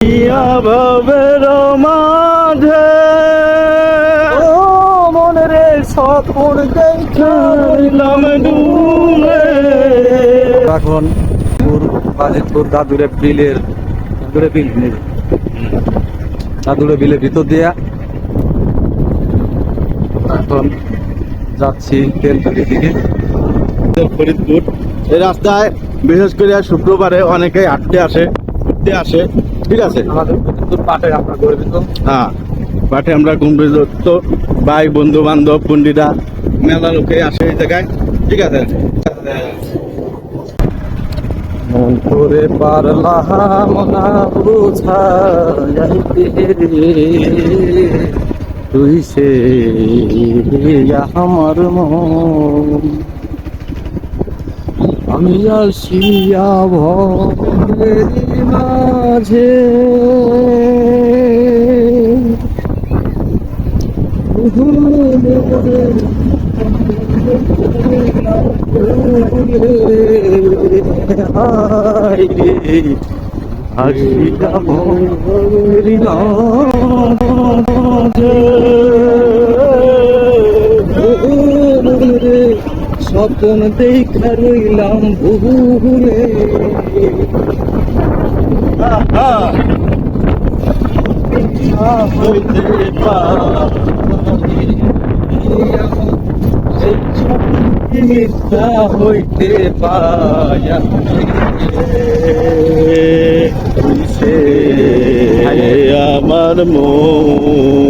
ইয়া মাঝে। ও মনে রে স্বপন নাম ডুবে এখন পুর বাজিতপুর দাদুরে বিলের দাদুরে বিল নেই দাদুরে বিলের ভিতর দিয়া এখন যাচ্ছি তেলতলি দিকে। ফরিদপুর। এই রাস্তায় বিশেষ করে শুক্রবারে অনেকেই হাঁটতে আসে ঘুরতে আসে। ঠিক আছে। হ্যাঁ মাঠে আমরা তো ভাই বন্ধু বান্ধব পন্ডিরা মেলা লোকে আসে এই জায়গায়। ঠিক আছে। মন করে পারলাম না বুঝাইতে তুই সে আমার মন। আমি আসিয়া ভবের মাঝে। হায় রে। হাসিয়া মাঝে। স্বপ্ন দেখা রইলাম ভুলে হইতে মিথ্যা হইতে পায়া আমার মন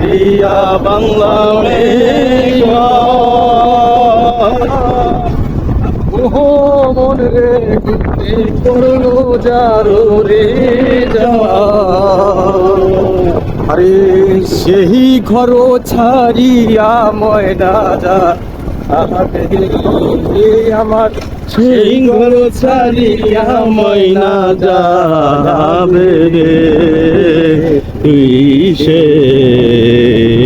দিয়া বাংলা ওহো, মন রে করল যারো রে আরে, সেই ঘর ছাড়িয়া ময়না যা আমার সেই ঘর ছাড়িয়া ময়না রে। তুই সে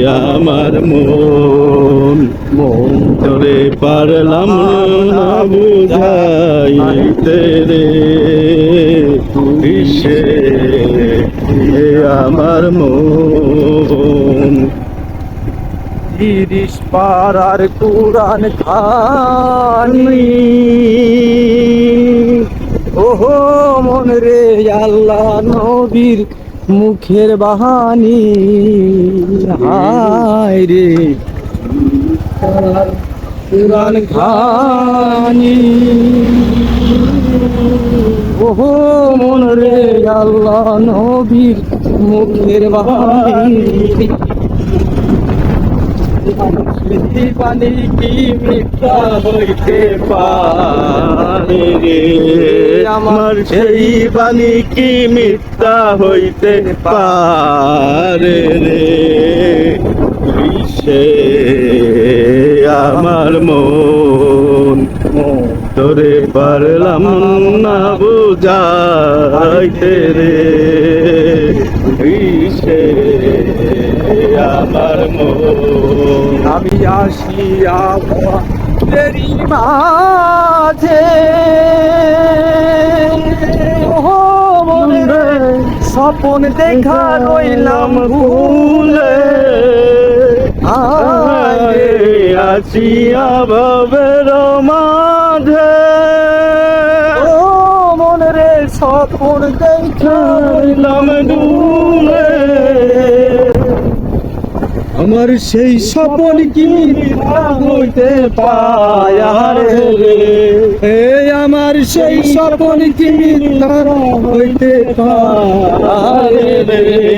আমার মন। মন তোরে পারলাম না বুঝাইতে রে। তুই সে আমার মন। তিরিশ পাড়ার কুরান খানি। ওহো মন রে আল্লাহ নবীর মুখের বাহানি হায় রে। পুরান খানি। ওহো মন রে আল্লাহ নবীর মুখের বাহানি। সেই পানি কি মিথ্যা হইতে পারে? রে আমার সেই বাণী কি মিথ্যা হইতে পারে রে? সে আমার মন, তোরে পারলাম না বুঝাইতে রে। আমার মন। আমি আসিয়া তেরি মাঝে। মনে রে স্বপন দেখা রইলাম ভুলে। আসিয়া ভবের মাঝে। ও মনে রে স্বপন দেখা নাম ডুবে আমার সেই স্বপন কি হইতে রে আমার সেই স্বপন কি হইতে রে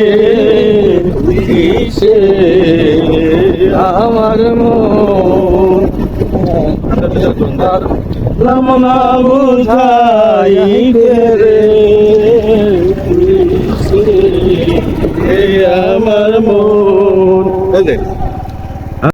আমার মন রমনা বুঝাইতে রে